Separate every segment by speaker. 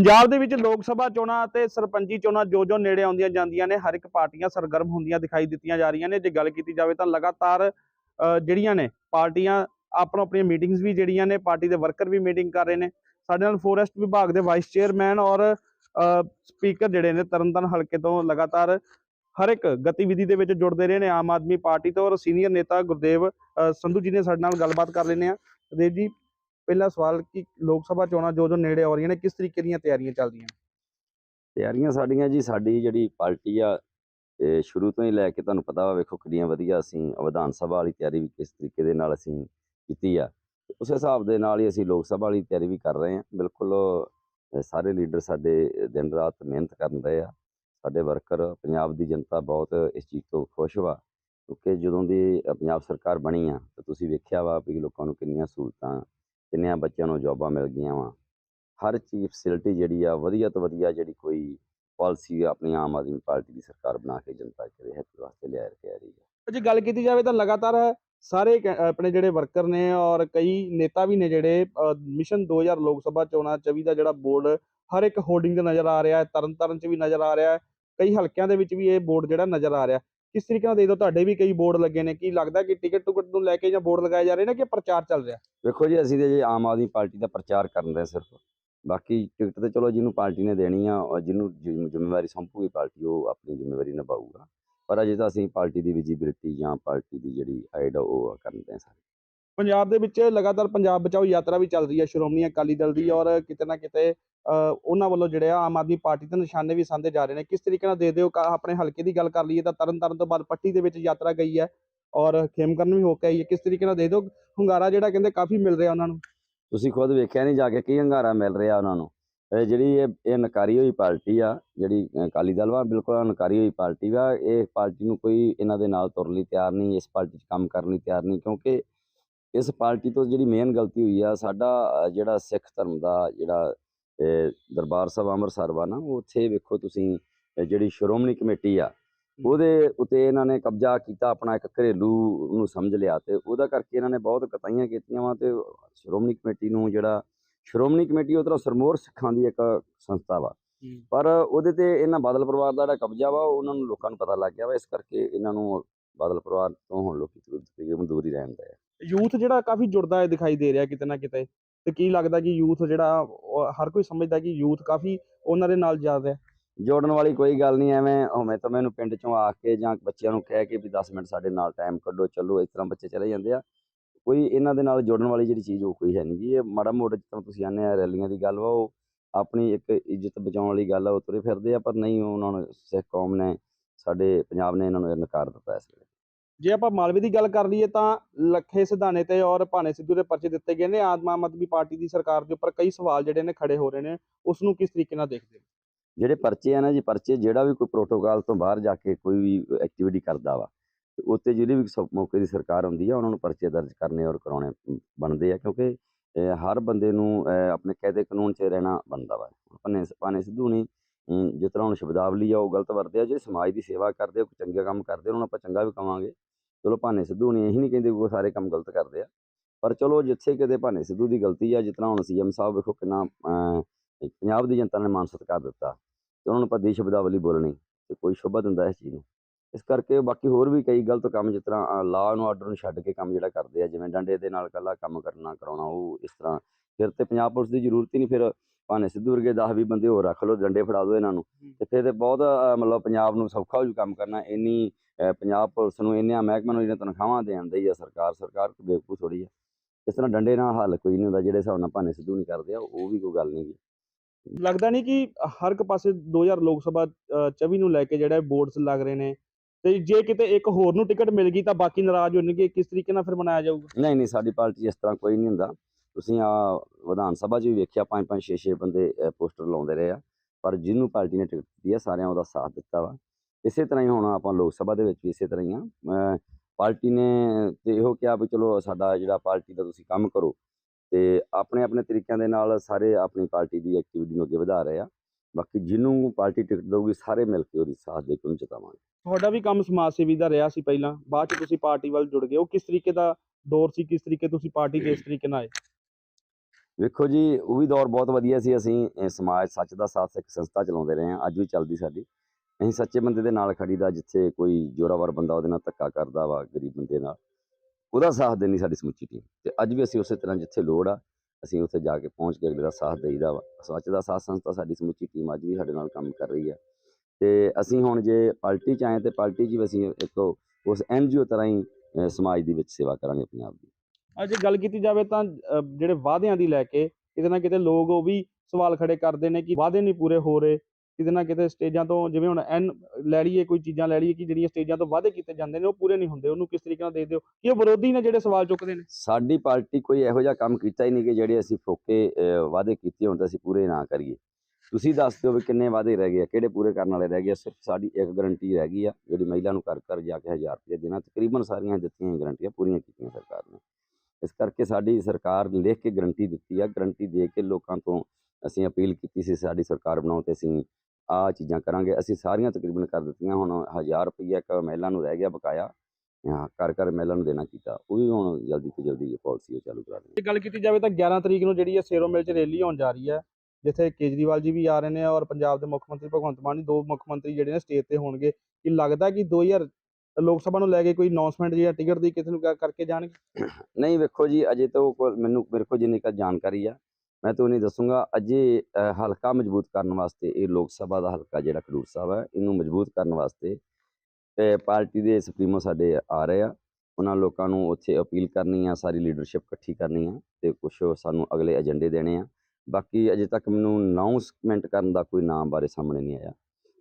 Speaker 1: ਪੰਜਾਬ ਦੇ ਵਿੱਚ ਲੋਕ ਸਭਾ ਚੋਣਾਂ ਅਤੇ ਸਰਪੰਚੀ ਚੋਣਾਂ ਜੋ ਜੋ ਨੇੜੇ ਆਉਂਦੀਆਂ ਜਾਂਦੀਆਂ ਨੇ, ਹਰ ਇੱਕ ਪਾਰਟੀਆਂ ਸਰਗਰਮ ਹੁੰਦੀਆਂ ਦਿਖਾਈ ਦਿੱਤੀਆਂ ਜਾ ਰਹੀਆਂ ਨੇ। ਜੇ ਗੱਲ ਕੀਤੀ ਜਾਵੇ ਤਾਂ ਲਗਾਤਾਰ ਜਿਹੜੀਆਂ ਨੇ ਪਾਰਟੀਆਂ ਆਪਣੋ ਆਪਣੀਆਂ ਮੀਟਿੰਗਸ ਵੀ ਜਿਹੜੀਆਂ ਨੇ, ਪਾਰਟੀ ਦੇ ਵਰਕਰ ਵੀ ਮੀਟਿੰਗ ਕਰ ਰਹੇ ਨੇ। ਸਾਡੇ ਨਾਲ ਫੋਰੈਸਟ ਵਿਭਾਗ ਦੇ ਵਾਈਸ ਚੇਅਰਮੈਨ ਔਰ ਸਪੀਕਰ ਜਿਹੜੇ ਨੇ ਤਰਨਤਾਰਨ ਹਲਕੇ ਤੋਂ ਲਗਾਤਾਰ ਹਰ ਇੱਕ ਗਤੀਵਿਧੀ ਦੇ ਵਿੱਚ ਜੁੜਦੇ ਰਹੇ ਨੇ, ਆਮ ਆਦਮੀ ਪਾਰਟੀ ਤੋਂ ਔਰ ਸੀਨੀਅਰ ਨੇਤਾ ਗੁਰਦੇਵ ਸੰਧੂ ਜੀ ਨੇ ਸਾਡੇ ਨਾਲ ਗੱਲਬਾਤ ਕਰ ਲੈਂਦੇ ਆ ਗੁਰਦੇਵ ਜੀ ਪਹਿਲਾ ਸਵਾਲ ਕਿ ਲੋਕ ਸਭਾ ਚੋਣਾਂ ਜੋ ਜੋ ਨੇੜੇ ਆ ਰਹੀਆਂ ਨੇ, ਕਿਸ ਤਰੀਕੇ ਦੀਆਂ ਤਿਆਰੀਆਂ ਚੱਲਦੀਆਂ?
Speaker 2: ਤਿਆਰੀਆਂ ਸਾਡੀਆਂ ਜੀ, ਸਾਡੀ ਜਿਹੜੀ ਪਾਰਟੀ ਆ ਇਹ ਸ਼ੁਰੂ ਤੋਂ ਹੀ ਲੈ ਕੇ ਤੁਹਾਨੂੰ ਪਤਾ ਵਾ, ਵੇਖੋ ਕਿੰਨੀਆਂ ਵਧੀਆ ਅਸੀਂ ਵਿਧਾਨ ਸਭਾ ਵਾਲੀ ਤਿਆਰੀ ਵੀ ਕਿਸ ਤਰੀਕੇ ਦੇ ਨਾਲ ਅਸੀਂ ਕੀਤੀ ਆ। ਤੇ ਉਸ ਹਿਸਾਬ ਦੇ ਨਾਲ ਹੀ ਅਸੀਂ ਲੋਕ ਸਭਾ ਵਾਲੀ ਤਿਆਰੀ ਵੀ ਕਰ ਰਹੇ ਹਾਂ। ਬਿਲਕੁਲ ਸਾਰੇ ਲੀਡਰ ਸਾਡੇ ਦਿਨ ਰਾਤ ਮਿਹਨਤ ਕਰਨ ਰਹੇ ਆ। ਸਾਡੇ ਵਰਕਰ, ਪੰਜਾਬ ਦੀ ਜਨਤਾ ਬਹੁਤ ਇਸ ਚੀਜ਼ ਤੋਂ ਖੁਸ਼ ਵਾ, ਕਿਉਂਕਿ ਜਦੋਂ ਦੀ ਪੰਜਾਬ ਸਰਕਾਰ ਬਣੀ ਆ, ਤਾਂ ਤੁਸੀਂ ਵੇਖਿਆ ਵਾ ਵੀ ਲੋਕਾਂ ਨੂੰ ਕਿੰਨੀਆਂ ਸਹੂਲਤਾਂ ਕਿੰਨਿਆਂ ਬੱਚਿਆਂ ਨੂੰ ਜੌਬਾਂ ਮਿਲ ਗਈਆਂ ਵਾ। ਹਰ ਚੀਜ਼ ਫੈਸਿਲਿਟੀ ਜਿਹੜੀ ਆ ਵਧੀਆ ਤੋਂ ਵਧੀਆ ਜਿਹੜੀ ਕੋਈ ਪਾਲਿਸੀ ਆਪਣੀ ਆਮ ਆਦਮੀ ਪਾਰਟੀ ਦੀ ਸਰਕਾਰ ਬਣਾ ਕੇ ਜਨਤਾ ਦੇ ਹਿੱਤ ਵਾਸਤੇ ਲਿਆ ਕੇ ਆ ਰਹੀ ਹੈ
Speaker 1: ਜੇ ਗੱਲ ਕੀਤੀ ਜਾਵੇ ਤਾਂ ਲਗਾਤਾਰ ਸਾਰੇ ਕੈ- ਆਪਣੇ ਜਿਹੜੇ ਵਰਕਰ ਨੇ ਔਰ ਕਈ ਨੇਤਾ ਵੀ ਨੇ ਜਿਹੜੇ ਅ, ਮਿਸ਼ਨ 2000 ਲੋਕ ਸਭਾ ਚੋਣਾਂ 24 ਦਾ ਜਿਹੜਾ ਬੋਰਡ ਹਰ ਇੱਕ ਹੋਰਡਿੰਗ ਤੇ ਨਜ਼ਰ ਆ ਰਿਹਾ ਹੈ ਤਰਨਤਾਰਨ 'ਚ ਵੀ ਨਜ਼ਰ ਆ ਰਿਹਾ ਹੈ ਕਈ ਹਲਕਿਆਂ ਦੇ ਵਿੱਚ ਵੀ ਇਹ ਬੋਰਡ ਜਿਹੜਾ ਨਜ਼ਰ ਆ ਰਿਹਾ ਕਿਸ ਤਰੀਕੇ ਨਾਲ ਦੇ ਦੋ ਤੁਹਾਡੇ ਵੀ ਕਈ ਬੋਰਡ ਲੱਗੇ ਨੇ। ਕੀ ਲੱਗਦਾ ਕਿ ਟਿਕਟ ਟੁਕਟ ਨੂੰ ਲੈ ਕੇ ਜਾਂ ਬੋਰਡ ਲਗਾਏ ਜਾ ਰਹੇ ਨੇ ਕਿ ਪ੍ਰਚਾਰ ਚੱਲ ਰਿਹਾ?
Speaker 2: ਵੇਖੋ ਜੀ, ਅਸੀਂ ਤੇ ਜੀ ਆਮ ਆਦਮੀ ਪਾਰਟੀ ਦਾ ਪ੍ਰਚਾਰ ਕਰਨ ਰਹੇ ਸਿਰਫ। ਬਾਕੀ ਟਿਕਟ ਤੇ ਚਲੋ ਜਿਹਨੂੰ ਪਾਰਟੀ ਨੇ ਦੇਣੀ ਆ ਔਰ ਜਿਹਨੂੰ ਜ਼ਿੰਮੇਵਾਰੀ ਸੌਂਪੂਗੀ ਪਾਰਟੀ, ਉਹ ਆਪਣੀ ਜ਼ਿੰਮੇਵਾਰੀ ਨਿਭਾਊਗਾ। ਪਰ ਅਜੇ ਤਾਂ ਅਸੀਂ ਪਾਰਟੀ ਦੀ ਵਿਜੀਬਿਲਿਟੀ ਜਾਂ ਪਾਰਟੀ ਦੀ ਜਿਹੜੀ ਆਈਡ ਆ, ਉਹ ਕਰਨ ਦੇ ਸਾਰੇ।
Speaker 1: ਪੰਜਾਬ ਦੇ ਵਿੱਚ ਲਗਾਤਾਰ ਪੰਜਾਬ ਬਚਾਓ ਯਾਤਰਾ ਵੀ ਚੱਲ ਰਹੀ ਹੈ, ਸ਼੍ਰੋਮਣੀ ਅਕਾਲੀ ਦਲ ਦੀ ਔਰ ਕਿਤੇ ਨਾ ਕਿਤੇ ਉਹਨਾਂ ਵੱਲੋਂ ਜਿਹੜੇ ਆਮ ਆਦਮੀ ਪਾਰਟੀ ਦੇ ਨਿਸ਼ਾਨੇ ਵੀ ਸਾਂਦੇ ਜਾ ਰਹੇ ਨੇ। ਕਿਸ ਤਰੀਕੇ ਨਾਲ ਦੇ ਦਿਓ ਆਪਣੇ ਹਲਕੇ ਦੀ ਗੱਲ ਕਰ ਲਈਏ ਤਾਂ ਤਰਨਤਾਰਨ ਤੋਂ ਬਾਅਦ ਪੱਟੀ ਦੇ ਵਿੱਚ ਯਾਤਰਾ ਗਈ ਹੈ ਔਰ ਖੇਮਕਰਨ ਵੀ ਹੋ ਕੇ ਆਈ ਹੈ। ਕਿਸ ਤਰੀਕੇ ਨਾਲ ਦੇ ਦਿਓ? ਹੁੰਗਾਰਾ ਜਿਹੜਾ ਕਹਿੰਦੇ ਕਾਫੀ ਮਿਲ ਰਿਹਾ ਉਹਨਾਂ ਨੂੰ।
Speaker 2: ਤੁਸੀਂ ਖੁਦ ਵੇਖਿਆ ਨਹੀਂ ਜਾ ਕੇ ਕੀ ਹੰਗਾਰਾ ਮਿਲ ਰਿਹਾ ਉਹਨਾਂ ਨੂੰ? ਇਹ ਜਿਹੜੀ ਇਹ ਇਹ ਨਕਾਰੀ ਹੋਈ ਪਾਰਟੀ ਆ, ਜਿਹੜੀ ਅਕਾਲੀ ਦਲ ਵਾ, ਬਿਲਕੁਲ ਨਕਾਰੀ ਹੋਈ ਪਾਰਟੀ ਵਾ। ਇਹ ਪਾਰਟੀ ਨੂੰ ਕੋਈ ਇਹਨਾਂ ਦੇ ਨਾਲ ਤੁਰਨ ਲਈ ਤਿਆਰ ਨਹੀਂ, ਇਸ ਪਾਰਟੀ 'ਚ ਕੰਮ ਕਰਨ ਲਈ ਤਿਆਰ ਨਹੀਂ ਕਿਉਂਕਿ ਇਸ ਪਾਰਟੀ ਤੋਂ ਜਿਹੜੀ ਮੇਨ ਗਲਤੀ ਹੋਈ ਆ ਸਾਡਾ ਜਿਹੜਾ ਸਿੱਖ ਧਰਮ ਦਾ ਜਿਹੜਾ ਦਰਬਾਰ ਸਾਹਿਬ ਅੰਮ੍ਰਿਤਸਰ ਵਾ ਨਾ ਉੱਥੇ ਵੇਖੋ ਤੁਸੀਂ ਜਿਹੜੀ ਸ਼੍ਰੋਮਣੀ ਕਮੇਟੀ ਆ ਉਹਦੇ ਉਤੇ ਇਹਨਾਂ ਨੇ ਕਬਜ਼ਾ ਕੀਤਾ ਆਪਣਾ ਇੱਕ ਘਰੇਲੂ ਨੂੰ ਸਮਝ ਲਿਆ ਤੇ ਉਹਦਾ ਕਰਕੇ ਇਹਨਾਂ ਨੇ ਬਹੁਤ ਕਤਾਈਆਂ ਕੀਤੀਆਂ ਵਾ ਤੇ ਸ਼੍ਰੋਮਣੀ ਕਮੇਟੀ ਨੂੰ ਜਿਹੜਾ ਸ਼੍ਰੋਮਣੀ ਕਮੇਟੀ ਉਹ ਤਰ੍ਹਾਂ ਸਰਮੋਰ ਸਿੱਖਾਂ ਦੀ ਇੱਕ ਸੰਸਥਾ ਵਾ। ਪਰ ਉਹਦੇ ਤੇ ਇਹਨਾਂ ਬਾਦਲ ਪਰਿਵਾਰ ਦਾ ਜਿਹੜਾ ਕਬਜ਼ਾ ਵਾ ਉਹਨਾਂ ਨੂੰ ਲੋਕਾਂ ਨੂੰ ਪਤਾ ਲੱਗ ਗਿਆ ਵਾ ਇਸ ਕਰਕੇ ਇਹਨਾਂ ਨੂੰ ਬਾਦਲ ਪਰਿਵਾਰ ਤੋਂ ਹੁਣ ਲੋਕੀ ਤਕਰੀਬਨ ਦੂਰ ਹੀ ਰਹਿਣ ਦੇ
Speaker 1: ਯੂਥ ਜਿਹੜਾ ਕਾਫੀ ਜੁੜਦਾ ਹੈ ਦਿਖਾਈ ਦੇ ਰਿਹਾ ਕਿਤੇ ਨਾ ਕਿਤੇ ਤੇ ਕੀ ਲੱਗਦਾ ਕਿ ਯੂਥ ਜਿਹੜਾ ਉਹ ਹਰ ਕੋਈ ਸਮਝਦਾ ਕਿ ਯੂਥ ਕਾਫੀ ਉਹਨਾਂ ਦੇ ਨਾਲ ਜਾ ਰਿਹਾ
Speaker 2: ਜੋੜਨ ਵਾਲੀ ਕੋਈ ਗੱਲ ਨਹੀਂ, ਐਵੇਂ ਹਮੇ ਤਾਂ ਮੈਨੂੰ ਪਿੰਡ ਚੋਂ ਆ ਕੇ ਜਾਂ ਬੱਚਿਆਂ ਨੂੰ ਕਹਿ ਕੇ ਵੀ 10 ਮਿੰਟ ਸਾਡੇ ਨਾਲ ਟਾਈਮ ਕੱਢੋ, ਚੱਲੋ, ਇਸ ਤਰ੍ਹਾਂ ਬੱਚੇ ਚਲੇ ਜਾਂਦੇ ਆ। ਕੋਈ ਇਹਨਾਂ ਦੇ ਨਾਲ ਜੋੜਨ ਵਾਲੀ ਜਿਹੜੀ ਚੀਜ਼ ਉਹ ਕੋਈ ਹੈ ਨਹੀਂ ਜੀ ਇਹ ਮਾੜਾ ਮੋਟਾ ਜਿਸ ਤਰ੍ਹਾਂ ਤੁਸੀਂ ਆਨੇ ਆ ਰੈਲੀਆਂ ਦੀ ਗੱਲ ਵਾ, ਉਹ ਆਪਣੀ ਇੱਕ ਇੱਜ਼ਤ ਬਚਾਉਣ ਵਾਲੀ ਗੱਲ ਆ, ਉਹ ਤੁਰੇ ਫਿਰਦੇ ਆ, ਪਰ ਨਹੀਂ, ਉਹਨਾਂ ਨੂੰ ਸਿੱਖ ਕੌਮ ਨੇ ਸਾਡੇ ਪੰਜਾਬ ਨੇ ਇਹਨਾਂ ਨੂੰ ਨਕਾਰ ਦਿੱਤਾ ਇਸ ਵੇਲੇ।
Speaker 1: ਜੇ ਆਪਾਂ ਮਾਲਵੇ ਦੀ ਗੱਲ ਕਰ ਲਈਏ ਤਾਂ ਲੱਖੇ ਸਿਧਾਣੇ ਤੇ ਔਰ ਭਾਣੇ ਸਿੱਧੂ ਦੇ ਪਰਚੇ ਦਿੱਤੇ ਗਏ ਨੇ। ਆਮ ਆਦਮੀ ਪਾਰਟੀ ਦੀ ਸਰਕਾਰ ਦੇ ਉੱਪਰ ਕਈ ਸਵਾਲ ਜਿਹੜੇ ਨੇ ਖੜੇ ਹੋ ਰਹੇ ਨੇ। ਉਸ ਨੂੰ ਕਿਸ ਤਰੀਕੇ ਨਾਲ ਦੇਖਦੇ ਹੋ?
Speaker 2: ਜਿਹੜੇ ਪਰਚੇ ਆ ਨਾ ਜੀ, ਪਰਚੇ ਜਿਹੜਾ ਵੀ ਕੋਈ ਪ੍ਰੋਟੋਕਾਲ ਤੋਂ ਬਾਹਰ ਜਾ ਕੇ ਕੋਈ ਵੀ ਐਕਟੀਵਿਟੀ ਕਰਦਾ ਵਾ ਉੱਤੇ ਜਿਹੜੀ ਵੀ ਸ- ਮੌਕੇ ਦੀ ਸਰਕਾਰ ਹੁੰਦੀ ਆ, ਉਹਨਾਂ ਨੂੰ ਪਰਚੇ ਦਰਜ ਕਰਨੇ ਔਰ ਕਰਾਉਣੇ ਬਣਦੇ ਆ। ਕਿਉਂਕਿ ਹਰ ਬੰਦੇ ਨੂੰ ਆਪਣੇ ਕਾਇਦੇ ਕਾਨੂੰਨ 'ਚ ਰਹਿਣਾ ਬਣਦਾ ਵਾ। ਭਾਣੇ ਭਾਣੇ ਸਿੱਧੂ ਨੇ ਜਿਸ ਤਰ੍ਹਾਂ ਹੁਣ ਸ਼ਬਦਾਵਲੀ ਆ, ਉਹ ਗਲਤ ਵਰਤੇ ਆ। ਜੇ ਸਮਾਜ ਦੀ ਸੇਵਾ ਕਰਦੇ ਆ, ਕੋਈ ਚੰਗੇ ਕੰਮ ਕਰਦੇ ਉਹਨਾਂ ਨੂੰ ਆਪਾਂ ਚੰਗਾ ਵੀ ਕਵਾਂਗੇ। ਚਲੋ ਭਾਨੇ ਸਿੱਧੂ ਨੇ ਇਹੀ ਨਹੀਂ ਕਹਿੰਦੇ ਕਿ ਉਹ ਸਾਰੇ ਕੰਮ ਗਲਤ ਕਰਦੇ ਆ। ਪਰ ਚਲੋ ਜਿੱਥੇ ਕਿਤੇ ਭਾਨੇ ਸਿੱਧੂ ਦੀ ਗਲਤੀ ਆ, ਜਿਸ ਤਰ੍ਹਾਂ ਹੁਣ ਸੀਐਮ ਸਾਹਿਬ ਵੇਖੋ ਕਿੰਨਾ ਪੰਜਾਬ ਦੀ ਜਨਤਾ ਨੇ ਮਾਨ ਸਤਿਕਾਰ ਦਿੱਤਾ ਤੇ ਉਹਨਾਂ ਨੂੰ ਪਤੀ ਸ਼ਬਦਾਵਲੀ ਬੋਲਣੀ ਤੇ ਕੋਈ ਸ਼ੋਭਾ ਦਿੰਦਾ ਇਸ ਚੀਜ਼ ਨੂੰ। ਇਸ ਕਰਕੇ ਬਾਕੀ ਹੋਰ ਵੀ ਕਈ ਗਲਤ ਕੰਮ ਜਿਸ ਤਰ੍ਹਾਂ ਲਾਅ ਨੂੰ ਆਰਡਰ ਨੂੰ ਛੱਡ ਕੇ ਕੰਮ ਜਿਹੜਾ ਕਰਦੇ ਆ, ਜਿਵੇਂ ਡੰਡੇ ਦੇ ਨਾਲ ਕੱਲਾ ਕੰਮ ਕਰਨਾ, ਕਰਾਉਣਾ, ਉਹ ਇਸ ਤਰ੍ਹਾਂ। ਫਿਰ ਤੇ ਪੰਜਾਬ ਪੁਲਿਸ ਦੀ ਜ਼ਰੂਰਤ ਹੀ ਨਹੀਂ, ਫਿਰ ਭਾਵੇਂ ਸਿੱਧੂ ਵਰਗੇ 10 20 ਬੰਦੇ ਹੋਰ ਰੱਖ ਲਓ ਡੰਡੇ ਫੜਾ ਦਿਓ ਇਹਨਾਂ ਨੂੰ। ਤੇ ਫਿਰ ਤੇ ਬਹੁਤ ਮਤਲਬ ਪੰਜਾਬ ਨੂੰ ਸੌਖਾ ਹੋ ਜੂ ਕੰਮ ਕਰਨਾ। ਇੰਨੀ ਪੰਜਾਬ ਪੁਲਿਸ ਨੂੰ ਇੰਨੀਆਂ ਮਹਿਕਮਿਆਂ ਨੂੰ ਜਿਹੜੀਆਂ ਤਨਖਾਹਾਂ ਦੇਣ ਦਈ ਆ ਸਰਕਾਰ ਸਰਕਾਰ ਕੋਈ ਬੇਵਕੂਫ ਥੋੜੀ ਆ। ਇਸ ਤਰ੍ਹਾਂ ਡੰਡੇ ਨਾਲ ਹੱਲ ਕੋਈ ਨਹੀਂ ਹੁੰਦਾ ਜਿਹੜੇ ਹਿਸਾਬ ਨਾਲ ਭਾਵੇਂ ਸਿੱਧੂ ਨਹੀਂ ਕਰਦੇ ਆ ਉਹ ਵੀ ਕੋਈ ਗੱਲ ਨਹੀਂ
Speaker 1: ਲੱਗਦਾ ਨਹੀਂ ਕਿ ਹਰ ਇੱਕ ਪਾਸੇ 2000 ਲੋਕ ਸਭਾ ਅ, 24 ਨੂੰ ਲੈ ਕੇ ਜਿਹੜਾ ਬੋਰਡਸ ਲੱਗ ਰਹੇ ਨੇ ਤੇ ਜੇ ਕਿਤੇ ਇੱਕ ਹੋਰ ਨੂੰ ਟਿਕਟ ਮਿਲ ਗਈ ਤਾਂ ਬਾਕੀ ਨਾਰਾਜ਼ ਹੋਣਗੇ ਕਿਸ ਤਰੀਕੇ ਨਾਲ ਫਿਰ ਮਨਾਇਆ ਜਾਊਗਾ?
Speaker 2: ਨਹੀਂ ਨਹੀਂ ਸਾਡੀ ਪਾਰਟੀ ਇਸ ਤਰ੍ਹਾਂ ਕੋਈ ਨਹੀਂ ਹੁੰਦਾ। ਤੁਸੀਂ ਆ ਵਿਧਾਨ ਸਭਾ 'ਚ ਵੀ ਵੇਖਿਆ ਪੰਜ ਪੰਜ ਛੇ ਛੇ ਬੰਦੇ ਪੋਸਟਰ ਲਾਉਂਦੇ ਰਹੇ ਆ, ਪਰ ਜਿਹਨੂੰ ਪਾਰਟੀ ਨੇ ਟਿਕਟ ਦਿੱਤੀ ਆ, ਸਾਰਿਆਂ ਉਹਦਾ ਸਾਥ ਦਿੱਤਾ ਵਾ। ਇਸੇ ਤਰ੍ਹਾਂ ਹੀ ਹੁਣ ਆਪਾਂ ਲੋਕ ਸਭਾ ਦੇ ਵਿੱਚ ਵੀ ਇਸੇ ਤਰ੍ਹਾਂ ਹੀ ਆ। ਪਾਰਟੀ ਨੇ ਤੇ ਇਹੋ ਕਿਹਾ ਵੀ ਚਲੋ ਸਾਡਾ ਜਿਹੜਾ ਪਾਰਟੀ ਦਾ ਤੁਸੀਂ ਕੰਮ ਕਰੋ ਤੇ ਆਪਣੇ ਆਪਣੇ ਤਰੀਕਿਆਂ ਦੇ ਨਾਲ ਸਾਰੇ ਆਪਣੀ ਪਾਰਟੀ ਦੀ ਐਕਟੀਵਿਟੀ ਨੂੰ ਅੱਗੇ ਵਧਾ ਰਹੇ ਆ। ਬਾਕੀ ਜਿਹਨੂੰ ਪਾਰਟੀ ਟਿਕਟ ਦੇਊਗੀ, ਸਾਰੇ ਮਿਲ ਕੇ ਉਹਦੀ ਸਾਥ ਦੇ ਕੇ ਉਹਨੂੰ ਜਿਤਾਵਾਂਗੇ।
Speaker 1: ਤੁਹਾਡਾ ਵੀ ਕੰਮ ਸਮਾਜ ਸੇਵੀ ਦਾ ਰਿਹਾ ਸੀ ਪਹਿਲਾਂ, ਬਾਅਦ ਚ ਤੁਸੀਂ ਪਾਰਟੀ ਵੱਲ ਜੁੜ ਗਏ। ਉਹ ਕਿਸ ਤਰੀਕੇ ਦਾ ਦੌਰ ਸੀ, ਕਿਸ ਤਰੀਕੇ ਤੁਸੀਂ ਪਾਰਟੀ ਦੇ ਇਸ ਤਰੀਕੇ ਨਾਲ ਆਏ?
Speaker 2: ਵੇਖੋ ਜੀ, ਉਹ ਵੀ ਦੌਰ ਬਹੁਤ ਵਧੀਆ ਸੀ, ਅਸੀਂ ਸਮਾਜ ਸੱਚ ਦਾ ਸਾਥ, ਇੱਕ ਸੰਸਥਾ ਚਲਾਉਂਦੇ ਰਹੇ ਹਾਂ, ਅੱਜ ਵੀ ਚੱਲਦੀ ਸਾਡੀ। ਅਸੀਂ ਸੱਚੇ ਬੰਦੇ ਦੇ ਨਾਲ ਖੜੀਦਾ ਜਿੱਥੇ ਕੋਈ ਜ਼ੋਰਾਵਰ ਬੰਦਾ ਉਹਦੇ ਨਾਲ ਧੱਕਾ ਕਰਦਾ ਵਾ, ਗਰੀਬ ਬੰਦੇ ਨਾਲ, ਉਹਦਾ ਸਾਥ ਦੇਣੀ ਸਾਡੀ ਸਮੁੱਚੀ ਟੀਮ। ਤੇ ਅੱਜ ਵੀ ਅਸੀਂ ਉਸੇ ਤਰ੍ਹਾਂ ਜਿੱਥੇ ਲੋੜ ਆ, ਅਸੀਂ ਉੱਥੇ ਜਾ ਕੇ ਪਹੁੰਚ ਕੇ ਅਗਲੇ ਦਾ ਸਾਥ ਦੇਈਦਾ ਵਾ। ਸੱਚ ਦਾ ਸਾਥ ਸੰਸਥਾ ਸਾਡੀ ਸਮੁੱਚੀ ਟੀਮ ਅੱਜ ਵੀ ਸਾਡੇ ਨਾਲ ਕੰਮ ਕਰ ਰਹੀ ਹੈ ਤੇ ਅਸੀਂ ਹੁਣ ਜੇ ਪਾਰਟੀ ਚ ਆਏ ਤੇ ਪਾਰਟੀ 'ਚ ਵੀ ਅਸੀਂ ਇੱਕ ਉਸ ਐਨਜੀਓ ਤਰ੍ਹਾਂ ਹੀ ਸਮਾਜ ਦੀ ਵਿੱਚ ਸੇਵਾ ਕਰਾਂਗੇ ਪੰਜਾਬ ਦੀ।
Speaker 1: ਅੱਜ ਗੱਲ ਕੀਤੀ ਜਾਵੇ ਤਾਂ ਜਿਹੜੇ ਵਾਅਦਿਆਂ ਦੀ ਲੈ ਕੇ, ਕਿਤੇ ਨਾ ਕਿਤੇ ਲੋਕ ਉਹ ਵੀ ਸਵਾਲ ਖੜੇ ਕਰਦੇ ਨੇ ਕਿ ਵਾਅਦੇ ਨਹੀਂ ਪੂਰੇ ਹੋ ਰਹੇ। ਕਿਤੇ ਨਾ ਕਿਤੇ ਸਟੇਜਾਂ ਤੋਂ ਜਿਵੇਂ ਹੁਣ ਐਨ ਲੈ ਲਈਏ, ਕੋਈ ਚੀਜ਼ਾਂ ਲੈ ਲਈਏ ਕਿ ਜਿਹੜੀਆਂ ਸਟੇਜਾਂ ਤੋਂ ਵਾਅਦੇ ਕੀਤੇ ਜਾਂਦੇ ਨੇ, ਉਹ ਪੂਰੇ ਨਹੀਂ ਹੁੰਦੇ। ਉਹਨੂੰ ਕਿਸ ਤਰੀਕੇ ਨਾਲ ਦੇਖਦੇ ਹੋ? ਕਿ ਉਹ ਵਿਰੋਧੀ ਨੇ ਜਿਹੜੇ ਸਵਾਲ ਚੁੱਕਦੇ ਨੇ?
Speaker 2: ਸਾਡੀ ਪਾਰਟੀ ਕੋਈ ਇਹੋ ਜਿਹਾ ਕੰਮ ਕੀਤਾ ਹੀ ਨਹੀਂ ਕਿ ਜਿਹੜੇ ਅਸੀਂ ਫੋਕੇ ਵਾਅਦੇ ਕੀਤੇ ਹੋਣ ਤਾਂ ਅਸੀਂ ਪੂਰੇ ਨਾ ਕਰੀਏ। ਤੁਸੀਂ ਦੱਸ ਦਿਓ ਵੀ ਕਿੰਨੇ ਵਾਅਦੇ ਰਹਿ ਗਏ ਆ, ਕਿਹੜੇ ਪੂਰੇ ਕਰਨ ਵਾਲੇ ਰਹਿ ਗਏ ਆ? ਸਿਰਫ ਸਾਡੀ ਇੱਕ ਗਰੰਟੀ ਰਹਿ ਗਈ ਆ, ਜਿਹੜੀ ਮਹਿਲਾ ਨੂੰ ਘਰ ਘਰ ਜਾ ਕੇ 1000 ਰੁਪਏ ਦੇਣਾ, ਤਕਰੀਬਨ ਸਾਰੀਆਂ ਦਿੱਤੀਆਂ ਗਰੰਟੀਆਂ ਪੂਰੀਆਂ ਕੀਤੀਆਂ ਸਰਕਾਰ ਨੇ। ਇਸ ਕਰਕੇ ਸਾਡੀ ਸਰਕਾਰ ਲਿਖ ਕੇ ਗਰੰਟੀ ਦਿੱਤੀ ਆ, ਗਰੰਟੀ ਦੇ ਕੇ ਲੋਕਾਂ ਤੋਂ ਅਸੀਂ ਅਪੀਲ ਕੀਤੀ ਸੀ ਸਾਡੀ ਸਰਕਾਰ ਬਣਾਓ ਤੇ ਅਸੀਂ ਆਹ ਚੀਜ਼ਾਂ ਕਰਾਂਗੇ। ਅਸੀਂ ਸਾਰੀਆਂ ਤਕਰੀਬਨ ਕਰ ਦਿੱਤੀਆਂ, ਹੁਣ 1000 ਰੁਪਏ ਇੱਕ ਮਹਿਲਾ ਨੂੰ ਰਹਿ ਗਿਆ ਬਕਾਇਆ, ਹਾਂ, ਘਰ ਘਰ ਮਹਿਲਾ ਨੂੰ ਦੇਣਾ ਕੀਤਾ, ਉਹ ਵੀ ਹੁਣ ਜਲਦੀ ਤੋਂ ਜਲਦੀ ਇਹ ਪਾਲਿਸੀ ਉਹ ਚਾਲੂ ਕਰਾ ਦੇਣੀ
Speaker 1: ਜੇ ਗੱਲ ਕੀਤੀ ਜਾਵੇ ਤਾਂ 11 ਤਰੀਕ ਨੂੰ ਜਿਹੜੀ ਹੈ ਸੇਰੋ ਮਿਲ 'ਚ ਰੈਲੀ ਹੋਣ ਜਾ ਰਹੀ ਹੈ, ਜਿੱਥੇ ਕੇਜਰੀਵਾਲ ਜੀ ਵੀ ਆ ਰਹੇ ਨੇ ਔਰ ਪੰਜਾਬ ਦੇ ਮੁੱਖ ਮੰਤਰੀ ਭਗਵੰਤ ਮਾਨ ਜੀ ਦੋ ਮੁੱਖ ਮੰਤਰੀ ਜਿਹੜੇ ਨੇ ਸਟੇਜ ਤੇ ਹੋਣਗੇ, ਕਿ ਲੱਗਦਾ ਕਿ 2000 ਲੋਕ ਸਭਾ ਨੂੰ ਲੈ ਕੇ ਕੋਈ ਅਨਾਉਂਸਮੈਂਟ ਜਾਂ ਟਿਕਟ ਦੀ ਕਿਸੇ ਨੂੰ ਕਰਕੇ ਜਾਣਗੇ?
Speaker 2: ਨਹੀਂ ਵੇਖੋ ਜੀ, ਅਜੇ ਤਾਂ ਕੋਲ ਮੈਨੂੰ ਮੇਰੇ ਕੋਲ ਜਿੰਨੀ ਕੁ ਜਾਣਕਾਰੀ ਆ, ਮੈਂ ਤਾਂ ਨਹੀਂ ਦੱਸੂਗਾ, ਅਜੇ ਹਲਕਾ ਮਜ਼ਬੂਤ ਕਰਨ ਵਾਸਤੇ ਇਹ ਲੋਕ ਸਭਾ ਦਾ ਹਲਕਾ ਜਿਹੜਾ ਖਡੂਰ ਸਾਹਿਬ ਹੈ ਇਹਨੂੰ ਮਜ਼ਬੂਤ ਕਰਨ ਵਾਸਤੇ ਪਾਰਟੀ ਦੇ ਸੁਪਰੀਮੋ ਸਾਡੇ ਆ ਰਹੇ ਆ, ਉਹਨਾਂ ਲੋਕਾਂ ਨੂੰ ਉੱਥੇ ਅਪੀਲ ਕਰਨੀ ਆ, ਸਾਰੀ ਲੀਡਰਸ਼ਿਪ ਇਕੱਠੀ ਕਰਨੀ ਆ, ਤੇ ਕੁਝ ਸਾਨੂੰ ਅਗਲੇ ਏਜੰਡੇ ਦੇਣੇ ਆ, ਬਾਕੀ ਅਜੇ ਤੱਕ ਮੈਨੂੰ ਅਨਾਉਂਸਮੈਂਟ ਕਰਨ ਦਾ ਕੋਈ ਨਾਮ ਬਾਰੇ ਸਾਹਮਣੇ ਨਹੀਂ ਆਇਆ,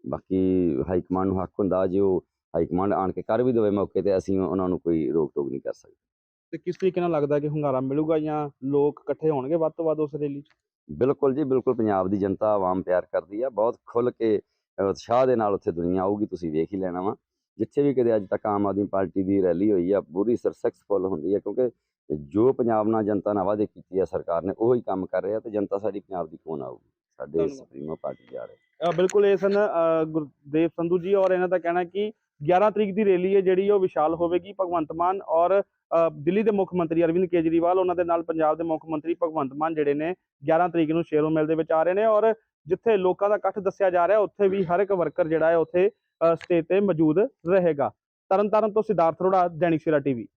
Speaker 2: ਬਾਕੀ ਹਾਈ ਕਮਾਂਡ ਨੂੰ ਹੱਕ ਹੁੰਦਾ ਜੇ ਉਹ ਹਾਈ ਕਮਾਂਡ ਆਣ ਕੇ ਕਰ ਵੀ ਦੇਵੇ ਮੌਕੇ ਤੇ ਅਸੀਂ ਉਹਨਾਂ ਨੂੰ ਕੋਈ ਰੋਕ ਟੋਕ ਨਹੀਂ ਕਰ ਸਕਦੇ।
Speaker 1: ਤੇ ਕਿਸ ਤਰੀਕੇ ਨਾਲ ਲੱਗਦਾ ਕਿ ਹੁੰਗਾਰਾ ਮਿਲੂਗਾ ਜਾਂ ਲੋਕ ਇਕੱਠੇ ਹੋਣਗੇ ਵੱਧ ਤੋਂ ਵੱਧ ਉਸ ਰੈਲੀ 'ਚ?
Speaker 2: ਬਿਲਕੁਲ ਜੀ ਬਿਲਕੁਲ ਪੰਜਾਬ ਦੀ ਜਨਤਾ ਆਵਾਮ ਪਿਆਰ ਕਰਦੀ ਆ ਬਹੁਤ ਖੁੱਲ ਕੇ ਉਤਸ਼ਾਹ ਦੇ ਨਾਲ ਉੱਥੇ ਦੁਨੀਆ ਆਊਗੀ ਤੁਸੀਂ ਵੇਖ ਹੀ ਲੈਣਾ ਵਾ। ਜਿੱਥੇ ਵੀ ਕਦੇ ਅੱਜ ਤੱਕ ਆਮ ਆਦਮੀ ਪਾਰਟੀ ਦੀ ਰੈਲੀ ਹੋਈ ਆ ਪੂਰੀ ਸਕਸੈਸਫੁਲ ਹੁੰਦੀ ਹੈ ਕਿਉਂਕਿ ਜੋ ਪੰਜਾਬ ਨਾਲ ਜਨਤਾ ਨਾਲ ਵਾਅਦੇ ਕੀਤੇ ਆ ਸਰਕਾਰ ਨੇ ਉਹੀ ਕੰਮ ਕਰ ਰਿਹਾ ਤੇ ਜਨਤਾ ਸਾਡੀ ਪੰਜਾਬ ਦੀ ਕੋਣ ਆਊਗੀ ਸਾਡੇ। ਸੁਪਰੀਮੋ ਪਾਰਟੀ ਜਾ ਰਹੇ।
Speaker 1: ਬਿਲਕੁਲ ਇਹ ਸਨ ਗੁਰਦੇਵ ਸੰਧੂ ਜੀ ਔਰ ਇਹਨਾਂ ਦਾ ਕਹਿਣਾ ਕਿ 11 ਤਰੀਕ ਦੀ ਰੈਲੀ ਹੈ ਜਿਹੜੀ ਉਹ ਵਿਸ਼ਾਲ ਹੋਵੇਗੀ ਭਗਵੰਤ ਮਾਨ ਔਰ ਦਿੱਲੀ ਦੇ ਮੁੱਖ ਮੰਤਰੀ ਅਰਵਿੰਦ ਕੇਜਰੀਵਾਲ, ਉਹਨਾਂ ਦੇ ਨਾਲ ਪੰਜਾਬ ਦੇ ਮੁੱਖ ਮੰਤਰੀ ਭਗਵੰਤ ਮਾਨ ਜਿਹੜੇ ਨੇ 11 ਤਰੀਕ ਨੂੰ ਸ਼ੇਰੋ ਮਿਲ ਦੇ ਵਿੱਚ ਆ ਰਹੇ ਨੇ ਔਰ ਜਿੱਥੇ ਲੋਕਾਂ ਦਾ ਇਕੱਠ ਦੱਸਿਆ ਜਾ ਰਿਹਾ, ਉੱਥੇ ਵੀ ਹਰ ਇੱਕ ਵਰਕਰ ਜਿਹੜਾ ਹੈ ਉੱਥੇ ਸਟੇਜ ਤੇ ਮੌਜੂਦ ਰਹੇਗਾ। ਤਰਨਤਾਰਨ ਤੋਂ ਸਿਧਾਰਥ ਅਰੋੜਾ, ਦੈਨਿਕ ਸਵੇਰਾ ਟੀਵੀ।